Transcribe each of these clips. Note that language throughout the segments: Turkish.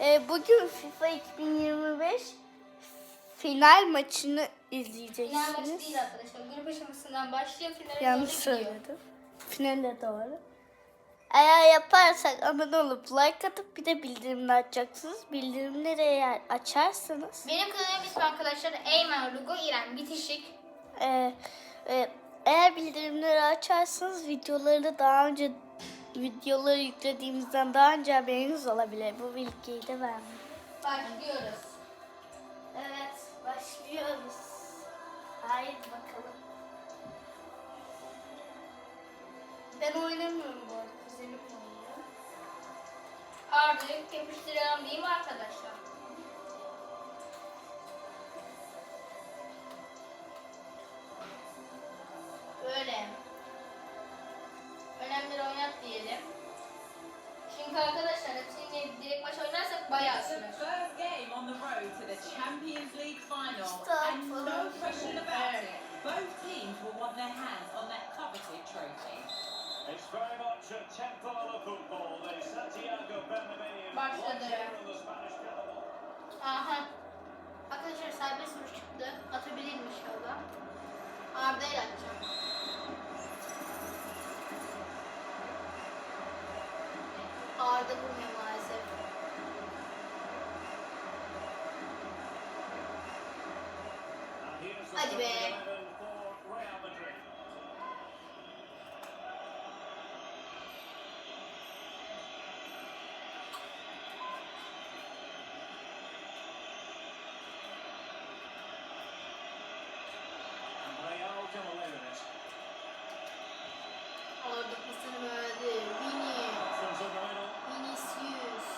Ee, bugün FIFA 2025 final maçını Final maçı izleyeceksiniz. değil arkadaşlar. Grup aşamasından başlıyor finale Yanlış söyledim. Finale doğru. Eğer yaparsak abone olup like atıp bir de bildirimleri açacaksınız. Bildirimleri eğer açarsanız Benim kanalım ismi arkadaşlar Eymen Rugo İrem Bitişik. e, e, eğer bildirimleri açarsanız videoları daha önce videoları yüklediğimizden daha önce haberiniz olabilir. Bu bilgiyi de vermem. Başlıyoruz. Evet, başlıyoruz. Haydi bakalım. Ben oynamıyorum bu arada, kuzenim oynuyor. Artık yapıştıralım değil mi arkadaşlar? Both teams will want their hands on that coveted trophy. It's very much a tempo of football. The Santiago Bernabeu Başladı. once here on the Spanish capital. Aha. Arkadaşlar serbest vuruş çıktı. Atabilir inşallah. Arda'yla atacağım. Arda vurmuyor maalesef. Hadi be. 11 for Real Madrid. And Real come away with it. Arda pasını verdi. Vini. Options in the middle. Vinicius.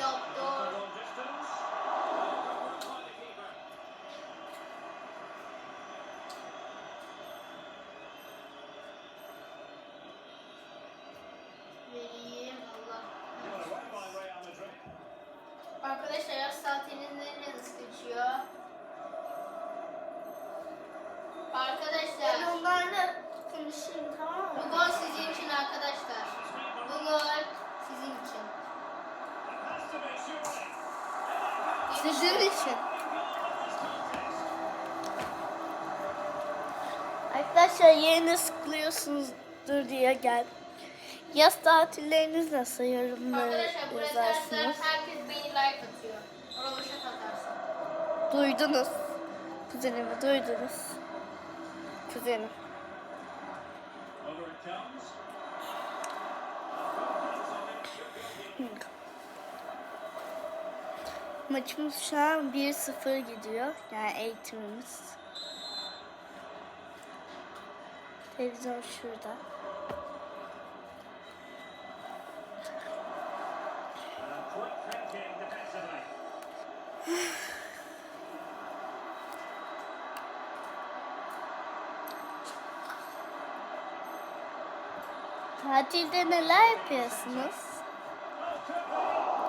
Yaptı. The long distance. Covered by the keeper. Vereyim. Allah. Given away by Real Madrid. Arkadaşlar yaz tatilinde nasıl geçiyor? Arkadaşlar. Ben onlarla konuşayım tamam mı? Bu gol sizin için arkadaşlar. Bu gol sizin için. Sizin için. Arkadaşlar yerini sıkılıyorsunuzdur diye gel. Yaz tatilleriniz nasıl yorumlara Arkadaşlar buraya taraftar yazarsınız. herkes like atıyor. Roboşat atarsın. Duydunuz. Kuzenimi duydunuz. Kuzenim. Maçımız şu an 1-0 gidiyor. Yani eğitimimiz. Televizyon şurada. Tatilde neler yapıyorsunuz?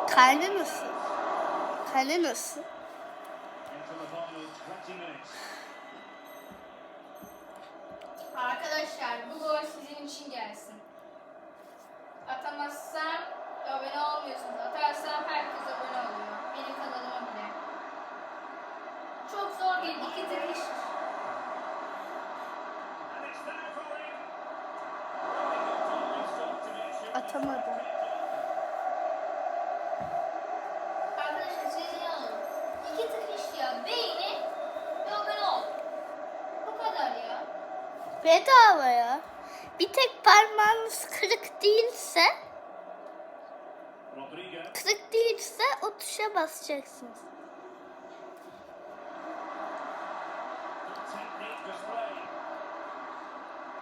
Karnı nasıl? Karnı nasıl? Into the final 20 minutes. Arkadaşlar bu gol sizin için gelsin. Atamazsam abone olmuyorsunuz. Atarsam herkes abone oluyor. Benim kanalıma bile. Çok zor değil. İki iş. Atamadım. Arkadaşlar sizin alın. İki tık ya. Beğeni ve abone ol. Bu kadar ya. Bedava ya. Bir tek parmağınız kırık değilse, kırık değilse o tuşa basacaksınız.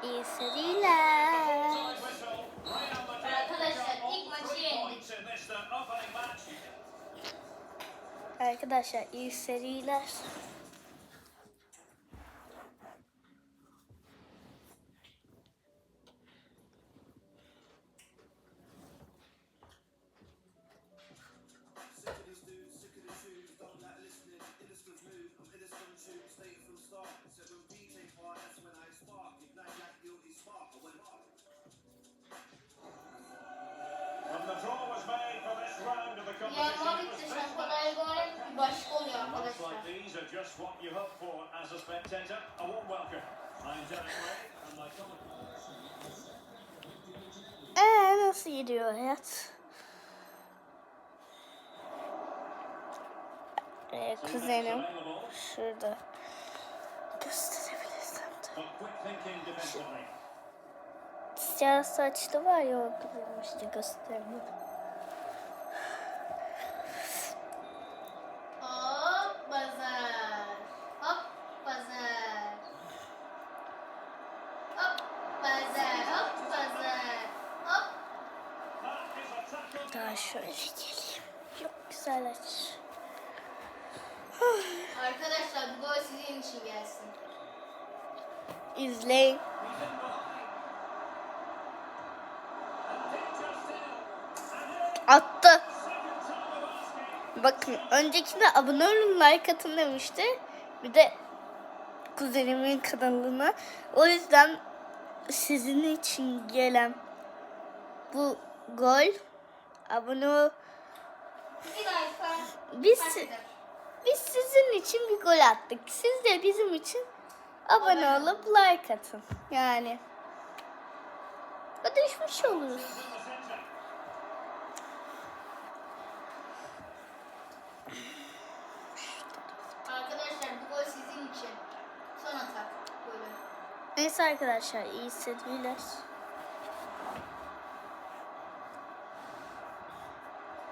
İyi seriler. Arkadaşlar iyi seriler. What you hope for as a spectator. A warm welcome. I'm Derek Ray, and my commentator. Ee nasıl gidiyor hayat? Ee, kuzenim şurada. Gösterebilirsem de. Siyah saçlı var ya o kuzenim işte göstereyim. Şöyle geleyim. Çok güzel aç. Arkadaşlar bu gol sizin için gelsin. İzleyin. Attı. Bakın öncekinde abone olun like atın demişti. Bir de kuzenimin kanalına. O yüzden sizin için gelen bu gol abone. Biz, biz sizin için bir gol attık. Siz de bizim için abone olup like atın. Yani ödeşmiş oluruz. Arkadaşlar bu gol sizin için. Son atak golü. Neyse arkadaşlar iyi hissediyorlar.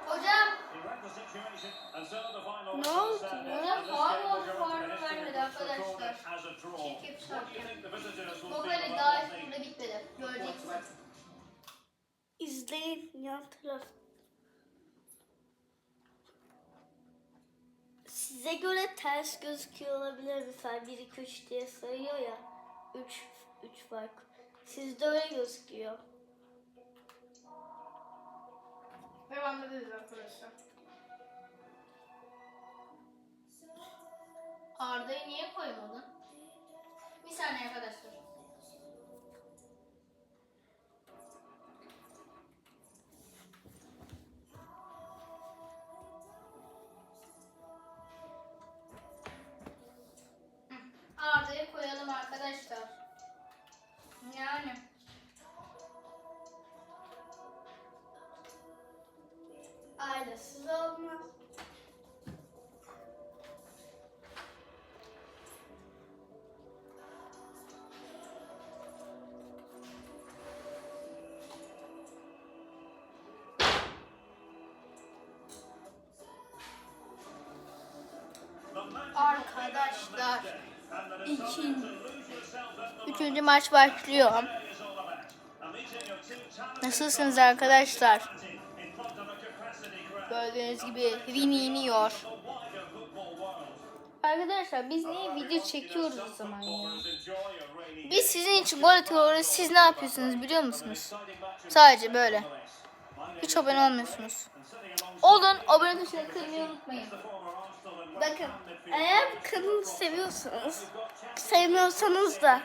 Hocam. He read the situation, and so the final Ne whistle oldu sounded, ya? and this Faul game will oldu, go into faul history vermedi books recorded arkadaşlar. as a draw. Çekip What do you çarptı. think the visitors Bu böyle about daha burada bitmedi. Göreceksiniz. İzleyin yan taraf. Size göre ters gözüküyor olabilir. Mesela 1 2 3 diye sayıyor ya. 3 3 fark. Sizde öyle gözüküyor. Devam ederiz arkadaşlar. Arda'yı niye koymadın? Bir saniye arkadaşlar. Arda'yı koyalım arkadaşlar. Yani. Ailesiz olmaz. A meeting of two talented Nasılsınız arkadaşlar? Gördüğünüz gibi Vini iniyor. Arkadaşlar biz niye video çekiyoruz o zaman ya? Biz sizin için gol atıyoruz. Siz ne yapıyorsunuz biliyor musunuz? Sadece böyle. Hiç abone olmuyorsunuz. Olun abone tuşuna kırmayı unutmayın. Bakın eğer kanalı seviyorsanız sevmiyorsanız da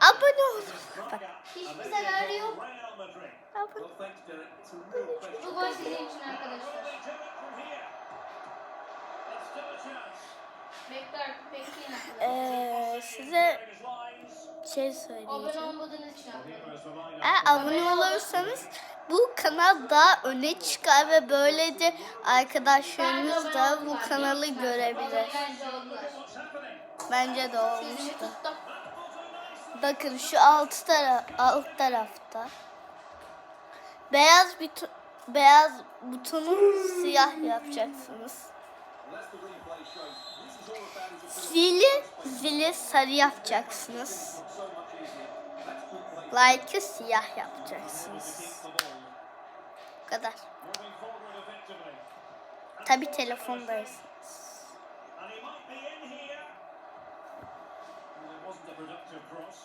abone olun. Bak Hiçbir zararı yok. Abone. Bu gol sizin için arkadaşlar. Ee, size şey Abone söyleyeceğim. olmadığınız için. Eğer abone olursanız bu kanal daha öne çıkar ve böylece arkadaşlarınız da bu kanalı görebilir. Bence de olmuştu. Bakın şu alt tara alt tarafta beyaz bir beyaz butonu siyah yapacaksınız. Zili zili sarı yapacaksınız. Like'ı siyah yapacaksınız. Bu kadar. Tabi cross.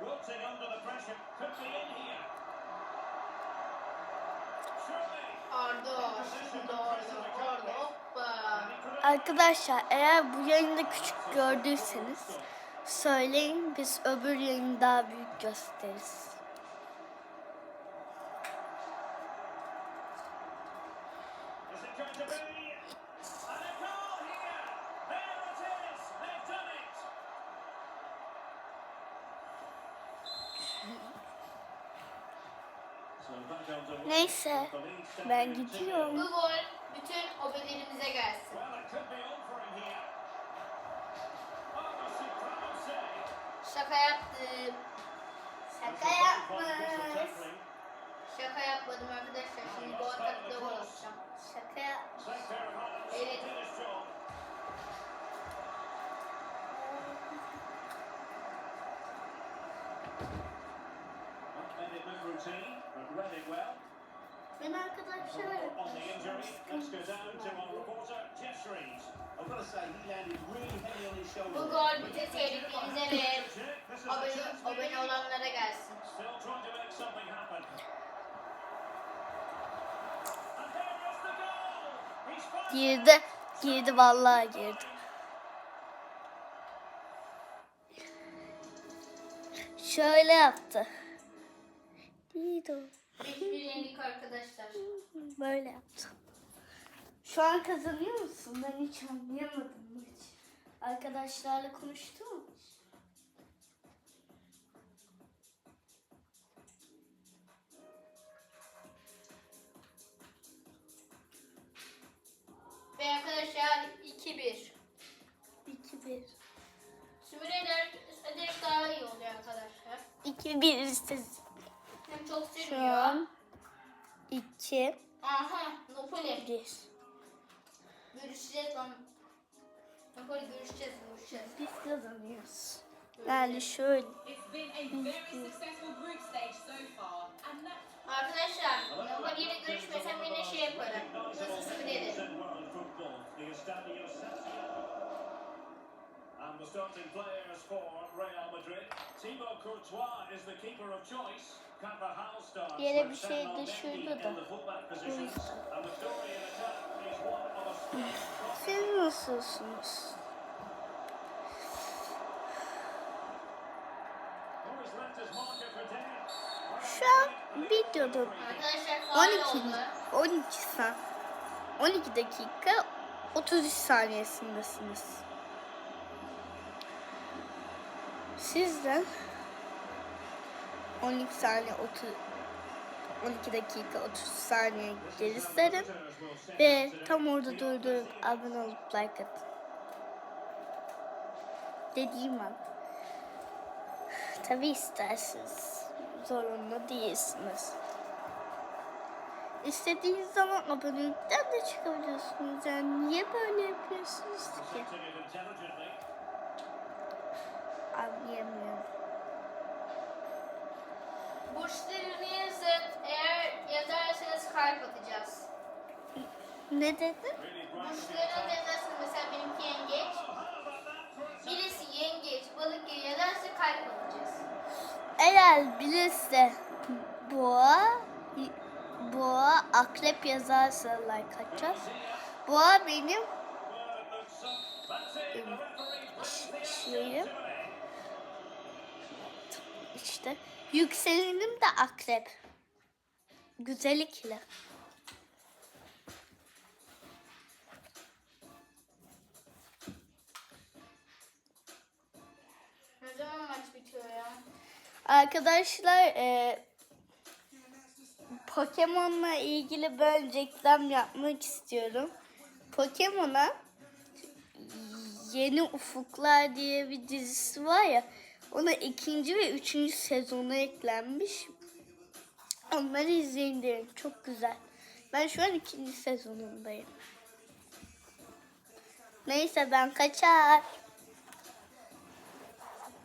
Wilting under the pressure. Could be in here. Arkadaşlar eğer bu yayında küçük gördüyseniz söyleyin biz öbür yayını daha büyük gösteririz. Neyse ben gidiyorum. Bütün obelerimize gelsin. Şaka yaptım. Şaka yapmış. Şaka yapmadım arkadaşlar. Şimdi bu atakta gol atacağım. Şaka yapmış. Evet. Routine, but read it well. Ben arkadaşlar On the injury, let's go down to our reporter, Jeff Shreves. I've got to say, he landed really heavy on his shoulder. bu there. gol bütün sevdiklerinize ve abone, abone olanlara gelsin. Girdi. Girdi vallahi girdi. Şöyle yaptı. Dido. 5-1 yendik arkadaşlar. Böyle yaptı. Şu an kazanıyor musun? Ben hiç anlayamadım hiç. Arkadaşlarla konuştun mu? Ve arkadaşlar 2-1. 2-1. Sümüreler ederek daha iyi oluyor arkadaşlar. 2-1 siz. Çok Şu sürmüyor. an 2 Aha, Napoli. 1. Görüşeceğiz lan. Napoli görüşeceğiz, görüşeceğiz. Biz kazanıyoruz. Yani şöyle. Arkadaşlar, Napoli ile görüşmesem yine şey yaparım. Nasıl Siro. And the starting players for Real Madrid. Thibaut Courtois is the keeper of choice. Yere bir şey düşürdü da. Siz nasılsınız? Şu an videoda Arkadaşlar faal 12 oldu. 12 saat 12 dakika 33 saniyesindesiniz. Sizden 12 saniye 30 12 dakika 30 saniye geri sarın ve tam orada durdurup abone olup like atın. Dediğim an. Tabi isterseniz. Zorunlu değilsiniz. İstediğiniz zaman abonelikten de çıkabiliyorsunuz. Yani niye böyle yapıyorsunuz ki? Anlayamıyorum. Burçlarını yazın. Eğer yazarsanız kalp atacağız. Ne dedin? Attack. yazarsınız. Mesela benimki yengeç. Birisi yengeç, balık gibi yazarsa kalp atacağız. Eğer bilirse boğa, boğa akrep yazarsa like atacağız. Boğa benim şeyim. işte. Yükselenim de akrep. Güzel ikili. Ne zaman maç bitiyor ya? Arkadaşlar e, Pokemon'la ilgili ben reklam yapmak istiyorum. Pokemon'a Yeni Ufuklar diye bir dizisi var ya ona ikinci ve üçüncü sezonu eklenmiş. Onları izleyin derim. Çok güzel. Ben şu an ikinci sezonundayım. Neyse ben kaçar.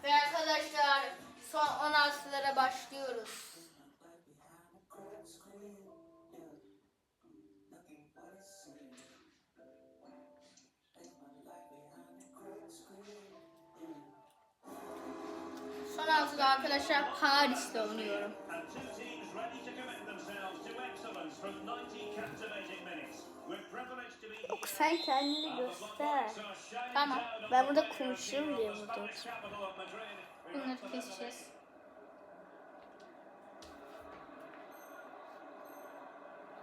Ve arkadaşlar son 16'lara başlıyoruz. 16'da arkadaşlar Paris'te oynuyorum. Yok sen kendini göster. Tamam. Ben burada konuşuyorum diye burada. Bunları keseceğiz.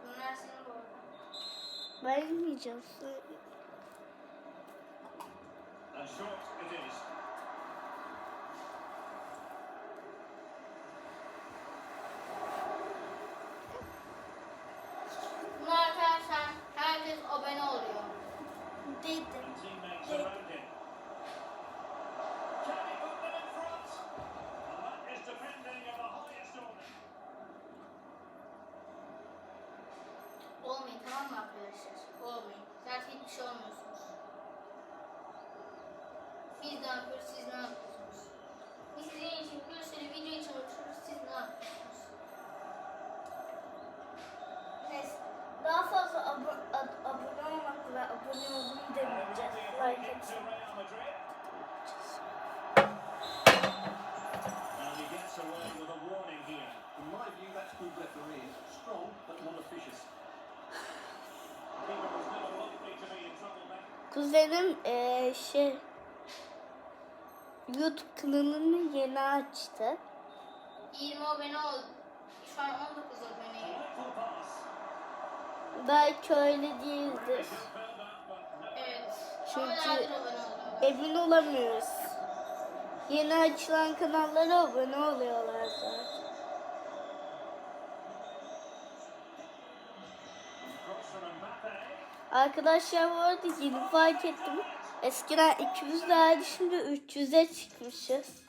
Bunlar senin bu arada. Ben yemeyeceğim. Kuzenim eee, şey YouTube kanalını yeni açtı. 20 abone oldu. Şu an 19 aboneyim. Belki öyle değildir. Evet. Çünkü-? Emin olamıyoruz. Yeni açılan kanallara abone oluyorlar zaten. Arkadaşlar bu arada yeni fark ettim. Eskiden 200 liraydı şimdi 300'e çıkmışız.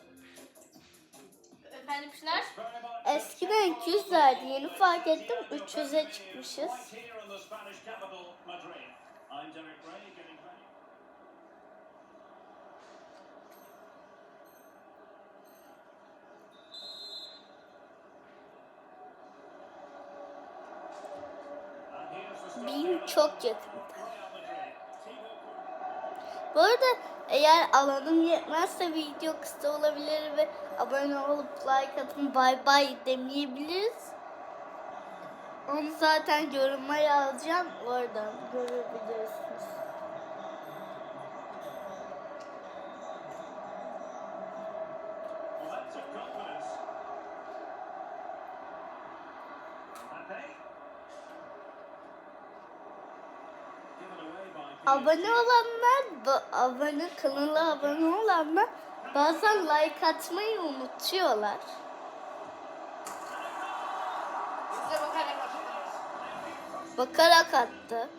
Efendim much Eskiden 200 liraydı yeni fark ettim 300'e çıkmışız. right here in the Spanish capital, Madrid. I'm Derek Ray, getting ready. And here's the start Bin of çok yakın. Real Madrid. Thibaut Courtois. Bu arada eğer alanım yetmezse video kısa olabilir ve abone olup like atın bay bay demeyebiliriz. Onu zaten yoruma yazacağım oradan görebilirsiniz. Well, Abone olanlar, abone kanala abone olanlar bazen like atmayı unutuyorlar. Bakarak attı.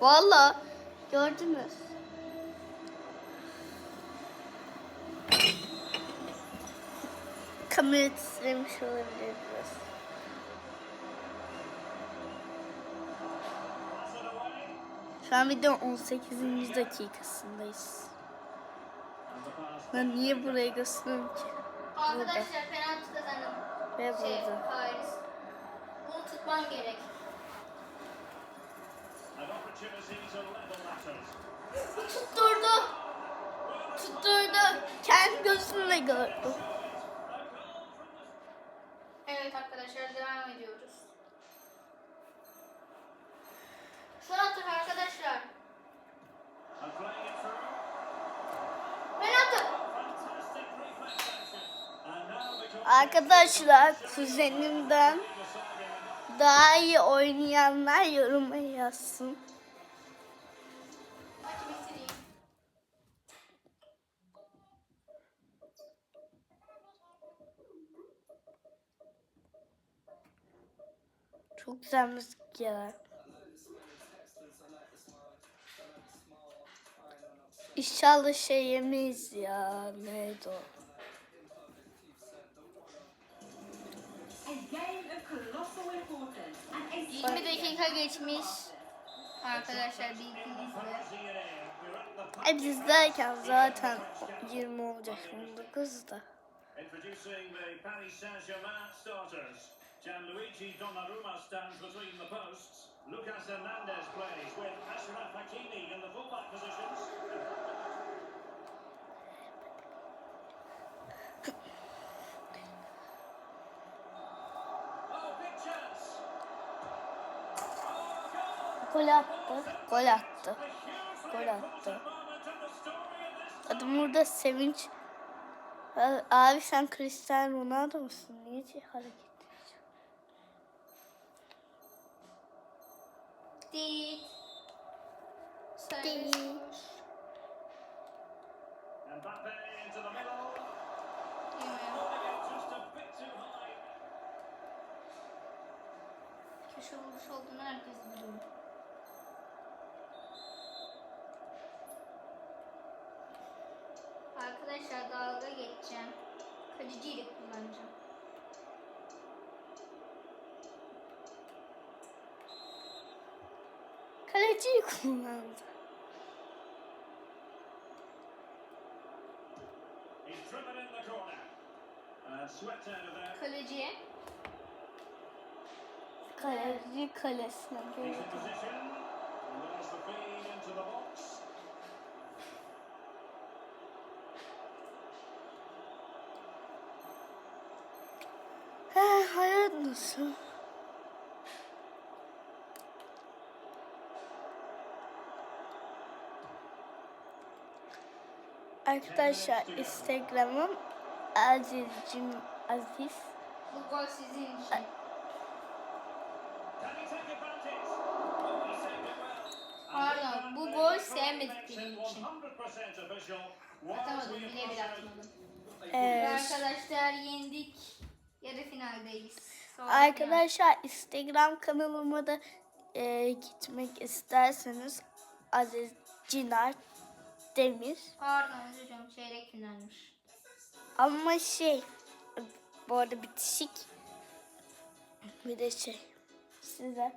Valla gördünüz. Kamera titremiş olabilir biraz. Şu an video 18. dakikasındayız. Ben niye burayı gösteriyorum ki? Arkadaşlar penaltı kazandım. Ve Şey, burada. Paris. Bunu tutman gerek. Tutturdu. Tutturdu. Kendi gözümle gördüm. Evet arkadaşlar devam ediyoruz. Şu attık arkadaşlar. And playing it through. Penaltı. Fantastic reflex action. And now becomes Arkadaşlar kuzenimden daha iyi oynayanlar yoruma yazsın. Çok güzel müzik ya. İnşallah şey yemeyiz ya. Neydi o? 20 dakika geçmiş. Arkadaşlar bildiğinizde. E biz derken zaten 20 olacak 19 da. Introducing the Paris Saint-Germain starters. Gianluigi Donnarumma stands between the posts. Lucas Hernandez plays with Ashraf Gol attı. Gol attı. Gol attı. Adam burada sevinç. Abi sen Cristiano Ronaldo musun? Niye hareket? Değil. Değil. Köşe vuruş olduğunu herkes biliyor. Arkadaşlar dalga geçeceğim. Kaçıcıyla kullanacağım. Kaleciyi kullandı. He's driven in the corner. And swept out of there. Kaleciye. Kaleci kalesine He's girdi. in position. And there's the feed into the box. He, hayat nasıl? Arkadaşlar Instagram'ım Azizcim Aziz. Bu gol sizin için. Pardon, bu gol sevmediklerim için. 100% official. Atamadım, bile bile atmadım. Ve Ee, arkadaşlar yendik. Yarı finaldeyiz. Arkadaşlar Instagram kanalıma da e, gitmek isterseniz Aziz Cinar Demir. Pardon hocam çeyrek finalmiş. Ama şey bu arada bitişik bir de şey size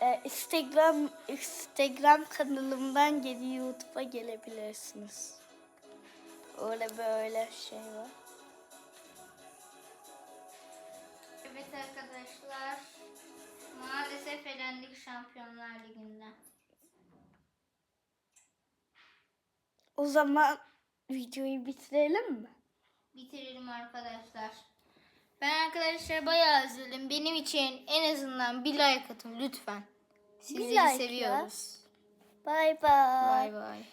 e, Instagram Instagram kanalımdan geri YouTube'a gelebilirsiniz. Öyle böyle şey var. Arkadaşlar. Maalesef elendik Şampiyonlar Ligi'nden. O zaman videoyu bitirelim mi? Bitirelim arkadaşlar. Ben arkadaşlar bayağı üzüldüm. Benim için en azından bir like atın lütfen. Sizleri like ya. seviyoruz. Bay bay. Bay bay.